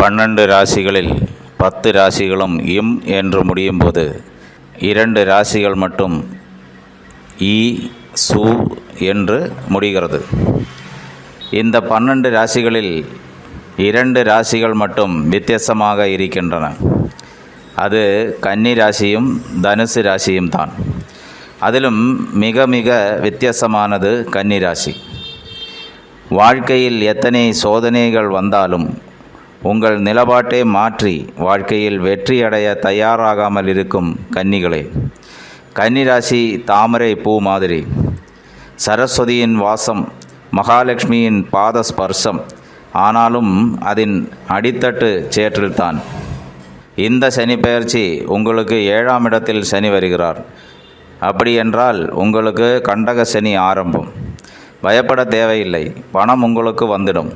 பன்னெண்டு ராசிகளில் பத்து ராசிகளும் இம் என்று முடியும் போது இரண்டு ராசிகள் மட்டும் ஈ சு என்று முடிகிறது. இந்த பன்னெண்டு ராசிகளில் இரண்டு ராசிகள் மட்டும் வித்தியாசமாக இருக்கின்றன. அது கன்னி ராசியும் தனுசு ராசியும் தான். அதிலும் மிக மிக வித்தியாசமானது கன்னி ராசி. வாழ்க்கையில் எத்தனை சோதனைகள் வந்தாலும் உங்கள் நிலப்பாட்டை மாற்றி வாழ்க்கையில் வெற்றியடைய தயாராகாமல் இருக்கும் கன்னிகளே. கன்னிராசி தாமரை பூ மாதிரி. சரஸ்வதியின் வாசம் மகாலட்சுமியின் பாத ஸ்பர்சம் ஆனாலும் அதன் அடித்தட்டு சேற்றில்தான். இந்த சனி பெயர்ச்சி உங்களுக்கு ஏழாம் இடத்தில் சனி வருகிறார். அப்படி என்றால் உங்களுக்கு கண்டக சனி ஆரம்பம். பயப்பட தேவையில்லை. பணம் உங்களுக்கு வந்துடும்.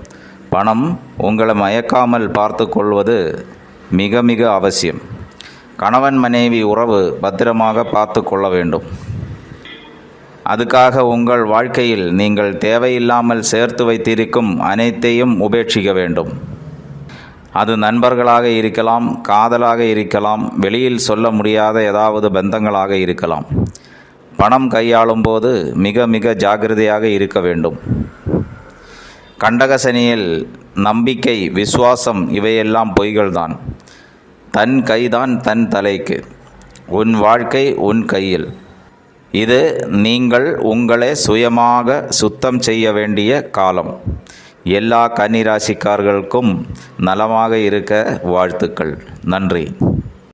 பணம் உங்களை மயக்காமல் பார்த்து கொள்வது மிக மிக அவசியம். கணவன் மனைவி உறவு பத்திரமாக பார்த்து கொள்ள வேண்டும். அதுக்காக உங்கள் வாழ்க்கையில் நீங்கள் தேவையில்லாமல் சேர்த்து வைத்திருக்கும் அனைத்தையும் உபேட்சிக்க வேண்டும். அது நண்பர்களாக இருக்கலாம் காதலாக இருக்கலாம் வெளியில் சொல்ல முடியாத ஏதாவது பந்தங்களாக இருக்கலாம். பணம் கையாளும் போது மிக மிக ஜாக்கிரதையாக இருக்க வேண்டும். கண்டகசனியில் நம்பிக்கை விசுவாசம் இவையெல்லாம் பொய்கள்தான். தன் கைதான் தன் தலைக்கு. உன் வாழ்க்கை உன் கையில். இது நீங்கள் உங்களை சுயமாக சுத்தம் செய்ய வேண்டிய காலம். எல்லா கன்னிராசிக்காரர்களுக்கும் நலமாக இருக்க வாழ்த்துக்கள். நன்றி.